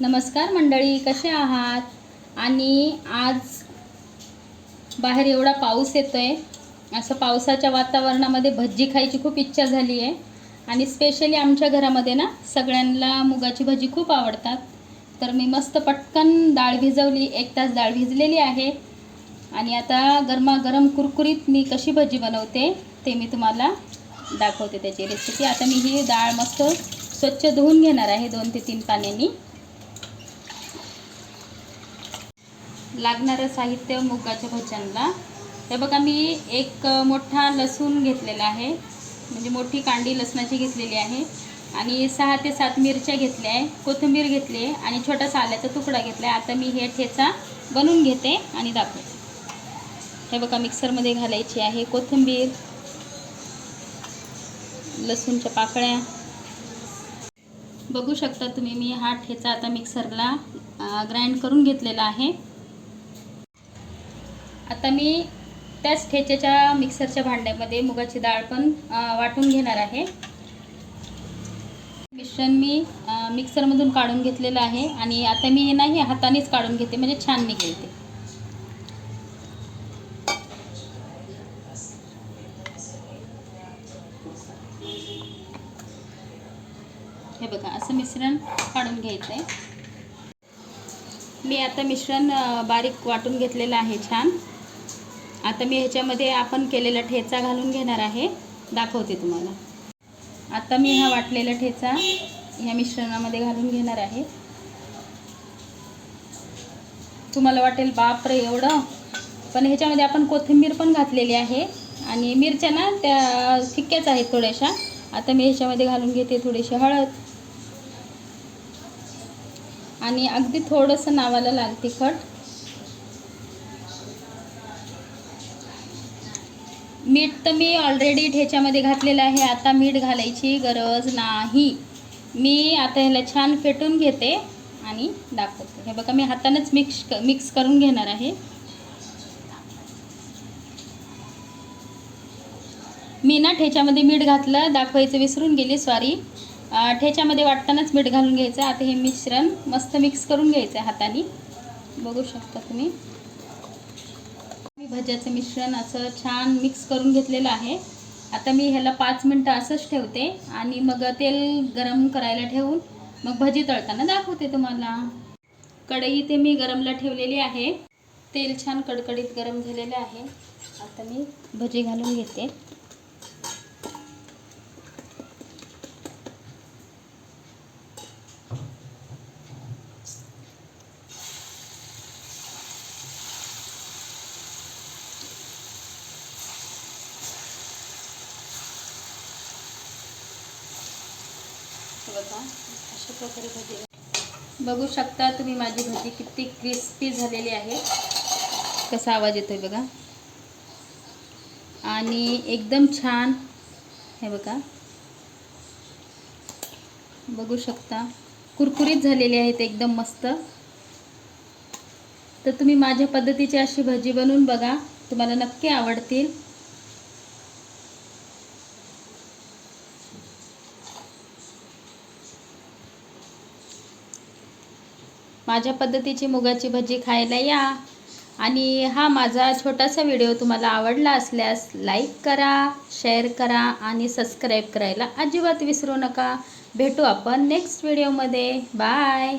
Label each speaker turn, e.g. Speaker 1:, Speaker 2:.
Speaker 1: नमस्कार मंडळी कसे आहात? आणि आज बाहेर एवढा पाऊस येतो आहे असं पावसाच्या वातावरणामध्ये भजी खायची खूप इच्छा झाली आहे आणि स्पेशली आमच्या घरामध्ये ना सगळ्यांना मुगाची भजी खूप आवडतात. तर मी मस्त पटकन डाळ भिजवली एक तास डाळ भिजलेली आहे. आणि आता गरमागरम कुरकुरीत मी कशी भजी बनवते ते मी तुम्हाला दाखवते त्याची रेसिपी आता मी ही डाळ मस्त स्वच्छ धुवून घेणार आहे दोन ते तीन पाण्यानी. लागणारं साहित्य मुगाच्या भज्यांना हे बघा मी एक मोठा लसूण घेतलेला आहे. म्हणजे मोठी कांडी लसणाची घेतलेली आहे. आणि सहा ते सात मिरच्या घेतल्या आहे. कोथिंबीर घेतली आहे आणि छोटासा आल्याचा तुकडा घेतला आहे. आता मी हे ठेचा बनवून घेते आणि दाखवते. हे बघा मिक्सरमध्ये घालायची आहे कोथिंबीर लसूणच्या पाकळ्या. बघू शकता तुम्ही मी हा ठेचा आता मिक्सरला ग्राइंड करून घेतलेला आहे. आता मी त्याच ठेच्याच्या मिक्सरच्या भांड्यामध्ये मुगाची डाळ पण वाटून घेणार आहे. मिश्रण मी मिक्सरमधून काढून घेतलेलं आहे आणि आता मी नाही हातानेच काढून घेते म्हणजे छान निघेल ते हे बघा असं मिश्रण काढून घ्यायचं आहे मी आता मिश्रण बारीक वाटून घेतलेलं आहे छान. आता मी ह्याच्यामध्ये आपण केलेला ठेचा घालून घेणार आहे. दाखवते तुम्हाला. आता मी हा वाटलेला ठेचा ह्या मिश्रणामध्ये घालून घेणार आहे. तुम्हाला वाटेल बापरे एवढं. पण ह्याच्यामध्ये आपण कोथिंबीर पण घातलेली आहे. आणि मिरच्या ना त्या फिक्क्याच आहेत थोड्याशा. आता मी ह्याच्यामध्ये घालून घेते थोडीशी हळद. आणि अगदी थोडंसं नावाला लाल तिखट. मीठ तर मी ऑलरेडी ठेच्यामध्ये घातलेलं आहे. आता मीठ घालायची गरज नाही. मी आता ह्याला छान फेटून घेते आणि दाखवते. हे बघा मी हातानंच मिक्स मिक्स करून घेणार आहे. मी ना ठेच्यामध्ये मीठ घातलं दाखवायचं विसरून गेली सॉरी ठेच्यामध्ये वाटतानाच मीठ घालून घ्यायचं. आता हे मिश्रण मस्त मिक्स करून घ्यायचं आहे हाताने. बघू शकता तुम्ही. मी भज्याचं मिश्रण असं छान मिक्स करून घेतलेलं आहे. आता मी ह्याला पाच मिनटं असंच ठेवते आणि मग तेल गरम करायला ठेवून मग भजी तळताना दाखवते तुम्हाला. कढई ते मी गरमला ठेवलेली आहे. तेल छान कडकडीत गरम झालेलं आहे. आता मी भजी घालून घेते. बघा अशा प्रकारे भजी बघू शकता तुम्ही माझी भजी किती क्रिस्पी झालेली आहे. कसा आवाज येतोय बघा. आणि एकदम छान हे बघा. बघू शकता. कुरकुरीत झालेली आहेत एकदम मस्त. तर तुम्ही माझ्या पद्धतीची अशी भजी बनवून बघा. तुम्हाला नक्की आवडतील. माझ्या पद्धतीची मुगाची भजी खायला या. आणि हा माझा छोटासा व्हिडिओ तुम्हाला आवडला असल्यास लाईक करा शेअर करा आणि सबस्क्राईब करायला अजिबात विसरू नका. भेटू आपण नेक्स्ट व्हिडिओमध्ये. बाय.